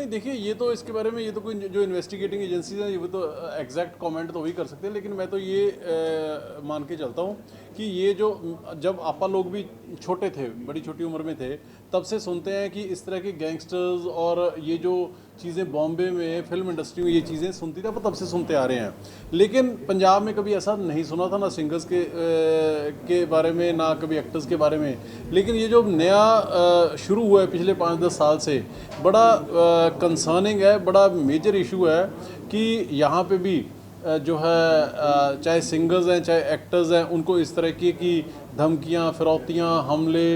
नहीं देखिए ये तो इसके बारे में ये तो कोई जो इन्वेस्टिगेटिंग एजेंसीज हैं ये तो एग्जैक्ट कमेंट तो वही कर सकते हैं लेकिन मैं तो ये अ, मान के चलता हूँ कि ये जो जब आपा लोग भी छोटे थे बड़ी छोटी उम्र में थे तब से सुनते हैं कि इस तरह के गैंगस्टर्स और ये जो चीज़ें बॉम्बे में फ़िल्म इंडस्ट्री में ये चीज़ें सुनती थी आप तब से सुनते आ रहे हैं। लेकिन पंजाब में कभी ऐसा नहीं सुना था ना सिंगर्स के अ, के बारे में ना कभी एक्टर्स के बारे में। लेकिन ये जो नया शुरू हुआ है पिछले पाँच दस साल से बड़ा कंसर्निंग है बड़ा मेजर इशू है कि यहाँ पे भी जो है चाहे सिंगर्स हैं चाहे एक्टर्स हैं उनको इस तरह की की धमकियाँ फिरौतियाँ हमले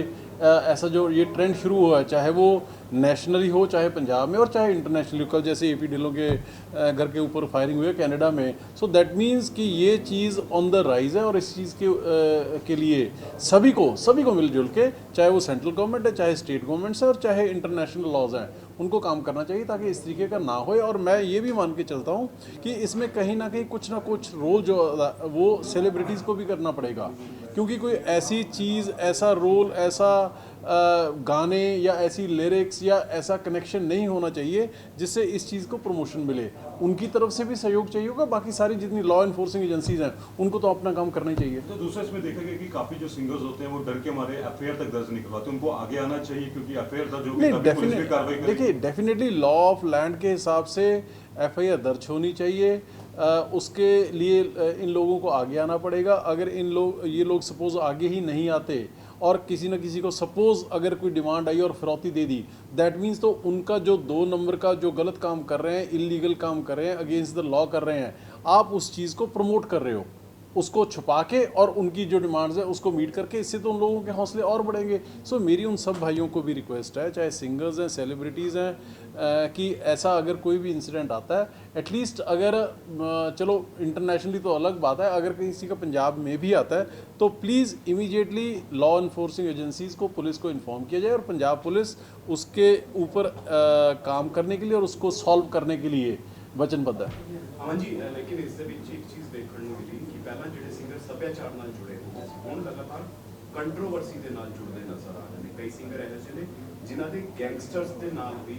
ऐसा जो ये ट्रेंड शुरू हुआ है चाहे वो नेशनली हो चाहे पंजाब में और चाहे इंटरनेशनली कल जैसे ए पी ढिल्लों के घर के ऊपर फायरिंग हुई है कनाडा में। सो दैट मीन्स कि ये चीज़ ऑन द राइज है और इस चीज़ के अ, के लिए सभी को सभी को मिलजुल के चाहे वो सेंट्रल गवर्नमेंट है चाहे स्टेट गवर्नमेंट्स है और चाहे इंटरनेशनल लॉज हैं। उनको काम करना चाहिए ताकि इस तरीके का ना होए। और मैं ये भी मान के चलता हूँ कि इसमें कहीं ना कहीं कुछ ना कुछ रोल जो, वो सेलिब्रिटीज़ को भी करना पड़ेगा। क्योंकि कोई ऐसी चीज़, ऐसा रोल ऐसा गाने या ऐसी लिरिक्स या ऐसा कनेक्शन नहीं होना चाहिए जिससे इस चीज़ को प्रमोशन मिले। उनकी तरफ़ से भी सहयोग चाहिए होगा बाकी सारी जितनी लॉ इन्फोर्सिंग एजेंसीज हैं उनको तो अपना काम करना ही चाहिए। तो दूसरा इसमें देखा गया कि काफ़ी जो सिंगर्स होते हैं वो डर के मारे अफेयर तक दर्ज नहीं करवाते उनको आगे आना चाहिए क्योंकि एफआईआर दर्ज होगी नहीं तभी पुलिस भी कार्रवाई डेफिनेट करेगी। देखिए डेफिनेटली लॉ ऑफ़ लैंड के हिसाब से एफआईआर दर्ज होनी चाहिए। अ, उसके लिए इन लोगों को आगे आना पड़ेगा। अगर इन लोग ये लोग सपोज़ आगे ही नहीं आते और किसी न किसी को सपोज़ अगर कोई डिमांड आई और फिरौती दे दी दैट मीन्स तो उनका जो दो नंबर का जो गलत काम कर रहे हैं इलीगल काम कर रहे हैं अगेंस्ट द लॉ कर रहे हैं, आप उस चीज़ को प्रमोट कर रहे हो। उसको छुपा के और उनकी जो डिमांड्स है उसको मीट करके इससे तो उन लोगों के हौसले और बढ़ेंगे। सो मेरी उन सब भाइयों को भी रिक्वेस्ट है, चाहे सिंगर्स हैं सेलिब्रिटीज़ हैं कि ऐसा अगर कोई भी इंसिडेंट आता है एटलीस्ट अगर चलो इंटरनेशनली तो अलग बात है, अगर किसी का पंजाब में भी आता है तो please immediately law enforcing agencies को, पुलिस को इन्फॉर्म किया जाए और पंजाब पुलिस उसके ऊपर काम करने के लिए और उसको सॉल्व करने के लिए वचनबद्ध है। ਅਮਨ ਜੀ ਲੇਕਿਨ ਇਸ ਦੇ ਵਿੱਚ ਇੱਕ ਚੀਜ਼ ਦੇਖਣ ਨੂੰ ਮਿਲੀ ਕਿ ਪਹਿਲਾਂ ਜਿਹੜੇ ਸਿੰਗਰ ਸੱਭਿਆਚਾਰ ਨਾਲ ਜੁੜੇ ਹੁੰਦੇ ਸੀ, ਹੁਣ ਲਗਾਤਾਰ ਕੰਟਰੋਵਰਸੀ ਦੇ ਨਾਲ ਜੁੜਦੇ ਨਜ਼ਰ ਆ ਰਹੇ ਨੇ। ਕਈ ਸਿੰਗਰ ਇਹੋ ਜਿਹੇ ਨੇ ਜਿਨ੍ਹਾਂ ਦੇ ਗੈਂਗਸਟਰਸ ਦੇ ਨਾਲ ਵੀ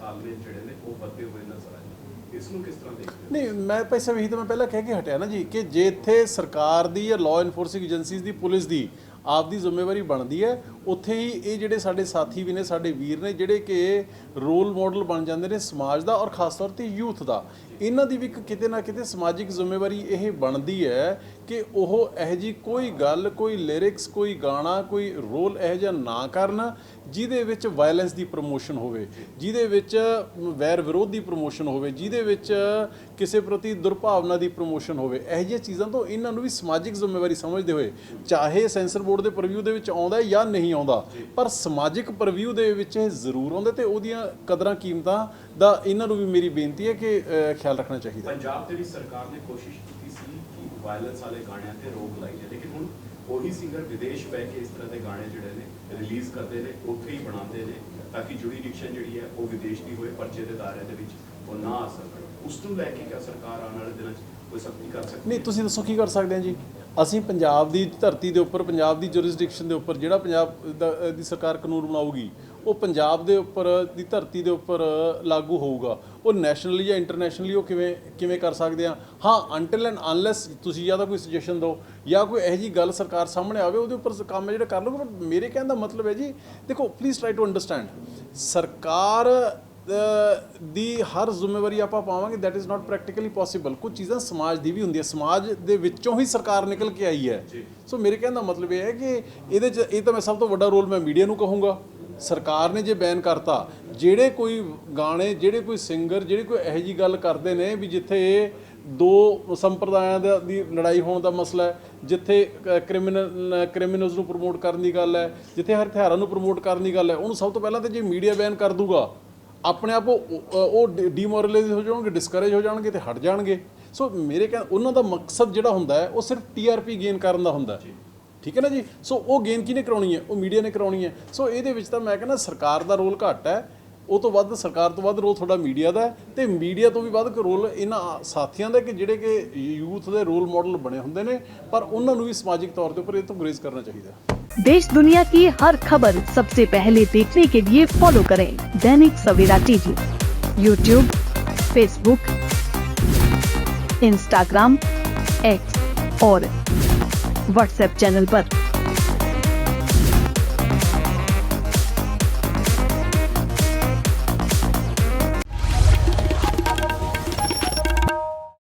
ਤਾਲਮੇਲ ਜਿਹੜੇ ਨੇ ਉਹ ਵੱਧਦੇ ਹੋਏ ਨਜ਼ਰ ਆਏ ਇਸ ਨੂੰ ਕਿਸ ਤਰ੍ਹਾਂ ਦੇਖਦੇ ਹੋ? ਨਹੀਂ, ਮੈਂ ਭਾਈ ਸਾਹਿਬ ਤਾਂ ਮੈਂ ਪਹਿਲਾਂ ਕਹਿ ਕੇ ਹਟਿਆ ਨਾ ਜੀ ਕਿ ਜੇ ਇੱਥੇ ਸਰਕਾਰ ਦੀ ਜਾਂ ਲਾਅ ਇਨਫੋਰਸਿੰਗ ਏਜੰਸੀਜ਼ ਦੀ, ਪੁਲਿਸ ਦੀ ਆਪਦੀ ਜ਼ਿੰਮੇਵਾਰੀ ਬਣਦੀ ਹੈ, ਉੱਥੇ ਹੀ ਇਹ ਜਿਹੜੇ ਸਾਡੇ ਸਾਥੀ ਵੀ ਨੇ, ਸਾਡੇ ਵੀਰ ਨੇ ਜਿਹੜੇ ਕਿ ਰੋਲ ਮਾਡਲ ਬਣ ਜਾਂਦੇ ਨੇ ਸਮਾਜ ਦਾ ਔਰ ਖਾਸ ਤੌਰ ਤੇ ਯੂਥ ਦਾ। ਇਹਨਾਂ ਦੀ ਵੀ ਕਿਤੇ ਨਾ ਕਿਤੇ ਸਮਾਜਿਕ ਜ਼ਿੰਮੇਵਾਰੀ ਇਹ ਬਣਦੀ ਹੈ ਕਿ ਉਹ ਇਹੋ ਜੀ ਕੋਈ ਗੱਲ, ਕੋਈ ਲਿਰਿਕਸ ਕੋਈ ਗਾਣਾ, ਕੋਈ ਰੋਲ ਇਹੋ ਜਿਹਾ ਨਾ ਕਰਨ ਜਿਹਦੇ ਵਿੱਚ ਵਾਇਲੈਂਸ ਦੀ ਪ੍ਰੋਮੋਸ਼ਨ ਹੋਵੇ, ਜਿਹਦੇ ਵਿੱਚ ਵੈਰ ਵਿਰੋਧ ਦੀ ਪ੍ਰੋਮੋਸ਼ਨ ਹੋਵੇ, ਜਿਹਦੇ ਵਿੱਚ ਕਿਸੇ ਪ੍ਰਤੀ ਦੁਰਭਾਵਨਾ ਦੀ ਪ੍ਰੋਮੋਸ਼ਨ ਹੋਵੇ, ਇਹੋ ਜਿਹੀਆਂ ਚੀਜ਼ਾਂ ਤੋਂ ਇਹਨਾਂ ਨੂੰ ਵੀ ਸਮਾਜਿਕ ਜ਼ਿੰਮੇਵਾਰੀ ਸਮਝਦੇ ਹੋਏ, ਚਾਹੇ ਸੈਂਸਰ ਬੋਰਡ ਦੇ ਪ੍ਰਵਿਊ ਦੇ ਵਿੱਚ ਆਉਂਦਾ ਹੈ ਜਾਂ ਨਹੀਂ ਆਉਂਦਾ, ਪਰ ਸਮਾਜਿਕ ਪ੍ਰਵਿਊ ਦੇ ਵਿੱਚ ਇਹ ਜ਼ਰੂਰ ਆਉਂਦਾ ਤੇ ਉਹਦੀਆਂ ਕਦਰਾਂ ਕੀਮਤਾਂ ਦਾ ਇਹਨਾਂ ਨੂੰ ਵੀ ਮੇਰੀ ਬੇਨਤੀ ਹੈ ਕਿ ਖਿਆਲ ਖਿਆਲ ਰੱਖਣਾ ਚਾਹੀਦਾ। ਪੰਜਾਬ ਦੇ ਵੀ ਸਰਕਾਰ ਨੇ ਕੋਸ਼ਿਸ਼ ਕੀਤੀ ਸੀ ਕਿ ਵਾਇਲੈਂਸ ਵਾਲੇ ਗਾਣਿਆਂ ਤੇ ਰੋਕ ਲਾਈ ਜਾਏ ਲੇਕਿਨ ਹੁਣ ਉਹੀ ਸਿੰਗਰ ਵਿਦੇਸ਼ ਬਹਿ ਕੇ ਇਸ ਤਰ੍ਹਾਂ ਦੇ ਗਾਣੇ ਜਿਹੜੇ ਨੇ ਰਿਲੀਜ਼ ਕਰਦੇ ਨੇ ਉੱਥੇ ਹੀ ਬਣਾਉਂਦੇ ਨੇ ਤਾਂ ਕਿ ਜੁਡੀਡਿਕਸ਼ਨ ਜਿਹੜੀ ਹੈ ਉਹ ਵਿਦੇਸ਼ ਦੀ ਹੋਏ ਪਰਚੇ ਦੇ ਦਾਇਰੇ ਦੇ ਵਿੱਚ ਉਹ ਨਾ ਆ ਸਕਣ ਉਸ ਨੂੰ ਲੈ ਕੇ ਕਿਆ ਸਰਕਾਰ ਆਉਣ ਵਾਲੇ ਦਿਨਾਂ 'ਚ ਕੋਈ ਸਖਤੀ ਕਰ ਸਕਦੀ ਨਹੀਂ ਤੁਸੀਂ ਦੱਸੋ ਕੀ ਕਰ ਸਕਦੇ ਹਾਂ ਜੀ? ਅਸੀਂ ਪੰਜਾਬ ਦੀ ਧਰਤੀ ਦੇ ਉੱਪਰ ਪੰਜਾਬ ਦੀ ਜੁਰਿਸਡਿਕਸ਼ਨ ਦੇ ਉੱਪਰ ਜਿਹੜਾ ਪੰਜਾਬ ਦਾ- ਸਰਕਾਰ ਕਾਨੂੰਨ ਬਣਾਊਗੀ ਉਹ ਪੰਜਾਬ ਦੇ ਉੱਪਰ ਦੀ ਧਰਤੀ ਦੇ ਉੱਪਰ ਲਾਗੂ ਹੋਊਗਾ। ਉਹ ਨੈਸ਼ਨਲੀ ਜਾਂ ਇੰਟਰਨੈਸ਼ਨਲੀ ਉਹ ਕਿਵੇਂ ਕਿਵੇਂ ਕਰ ਸਕਦੇ ਆ? ਹਾਂ ਅੰਟਿਲ ਐਂਡ ਅਨਲੈਸ ਤੁਸੀਂ ਜਾਂ ਤਾਂ ਕੋਈ ਸੁਜੈਸ਼ਨ ਦਿਓ ਜਾਂ ਕੋਈ ਇਹੋ ਜੀ ਗੱਲ ਸਰਕਾਰ ਸਾਹਮਣੇ ਆਵੇ ਉਹਦੇ ਉੱਪਰ ਕੰਮ ਜਿਹੜਾ ਕਰ ਲਓਗੇ ਪਰ ਮੇਰੇ ਕਹਿਣ ਦਾ ਮਤਲਬ ਹੈ ਜੀ ਦੇਖੋ ਪਲੀਜ਼ ਟਰਾਈ ਟੂ ਅੰਡਰਸਟੈਂਡ ਸਰਕਾਰ ਦੀ ਹਰ ਜ਼ਿੰਮੇਵਾਰੀ ਆਪਾਂ ਪਾਵਾਂਗੇ that is not practically possible ਕੁਝ ਚੀਜ਼ਾਂ ਸਮਾਜ ਦੀ ਵੀ ਹੁੰਦੀ ਹੈ ਸਮਾਜ ਦੇ ਵਿੱਚੋਂ ਹੀ ਸਰਕਾਰ ਨਿਕਲ ਕੇ ਆਈ ਹੈ। ਸੋ ਮੇਰੇ ਕਹਿਣ ਦਾ ਮਤਲਬ ਇਹ ਹੈ ਕਿ ਇਹਦੇ ਚ ਇਹ ਤਾਂ ਮੈਂ ਸਭ ਤੋਂ ਵੱਡਾ ਰੋਲ ਮੈਂ ਮੀਡੀਆ ਨੂੰ ਕਹੂੰਗਾ। ਸਰਕਾਰ ਨੇ ਜੇ ਬੈਨ ਕਰਤਾ, ਜਿਹੜੇ ਕੋਈ ਗਾਣੇ, ਜਿਹੜੇ ਕੋਈ ਸਿੰਗਰ, ਜਿਹੜੇ ਕੋਈ ਇਹੋ ਜੀ ਗੱਲ ਕਰਦੇ ਨੇ ਵੀ ਜਿੱਥੇ ਦੋ ਸੰਪਰਦਾਇਆਂ ਦਾ ਦੀ ਲੜਾਈ ਹੋਣ ਦਾ ਮਸਲਾ ਹੈ, ਜਿੱਥੇ ਕ੍ਰਿਮੀਨਲ, ਕ੍ਰਿਮੀਨਲਸ ਨੂੰ ਪ੍ਰਮੋਟ ਕਰਨ ਦੀ ਗੱਲ ਹੈ, ਜਿੱਥੇ ਹਥਿਆਰਾਂ ਨੂੰ ਪ੍ਰਮੋਟ ਕਰਨ ਦੀ ਗੱਲ ਹੈ, ਉਹਨੂੰ ਸਭ ਤੋਂ ਪਹਿਲਾਂ ਤਾਂ ਜੇ ਮੀਡੀਆ ਬੈਨ ਕਰ ਦੂਗਾ, ਆਪਣੇ ਆਪ ਉਹ ਉਹ ਡੀਮੋਰਲਾਈਜ਼ ਹੋ ਜਾਣਗੇ, ਡਿਸਕਰੇਜ ਹੋ ਜਾਣਗੇ ਤੇ ਹਟ ਜਾਣਗੇ। ਸੋ ਮੇਰੇ ਕਹਿ ਉਹਨਾਂ ਦਾ ਮਕਸਦ ਜਿਹੜਾ ਹੁੰਦਾ ਹੈ, ਉਹ ਸਿਰਫ ਟੀਆਰਪੀ ਗੇਨ ਕਰਨ ਦਾ ਹੁੰਦਾ ਹੈ। ਠੀਕ ਹੈ ਨਾ ਜੀ ਸੋ ਉਹ ਗੇਨ ਕਿਹਨੇ ਕਰਾਉਣੀ ਹੈ ਉਹ ਮੀਡੀਆ ਨੇ ਕਰਾਉਣੀ ਹੈ ਸੋ ਇਹਦੇ ਵਿੱਚ ਤਾਂ ਮੈਂ ਕਹਿੰਦਾ ਸਰਕਾਰ ਦਾ ਰੋਲ ਘੱਟ ਹੈ ਉਹ ਤੋਂ ਵੱਧ ਸਰਕਾਰ ਤੋਂ ਵੱਧ ਰੋਲ ਤੁਹਾਡਾ ਮੀਡੀਆ ਦਾ ਹੈ ਤੇ ਮੀਡੀਆ ਤੋਂ ਵੀ ਵੱਧ ਰੋਲ ਇਹਨਾਂ ਸਾਥੀਆਂ ਦਾ ਕਿ ਜਿਹੜੇ ਕਿ ਯੂਥ ਦੇ ਰੋਲ ਮਾਡਲ ਬਣੇ ਹੁੰਦੇ ਨੇ ਪਰ ਉਹਨਾਂ ਨੂੰ ਵੀ ਸਮਾਜਿਕ ਤੌਰ ਦੇ ਉੱਪਰ ਇਹ ਤੋਂ ਗੁਰੇਜ਼ ਕਰਨਾ ਚਾਹੀਦਾ ਹੈ देश दुनिया की हर खबर सबसे पहले देखने के लिए फॉलो करें Dainik Savera TV YouTube Facebook Instagram X और व्हाट्सएप चैनल पर।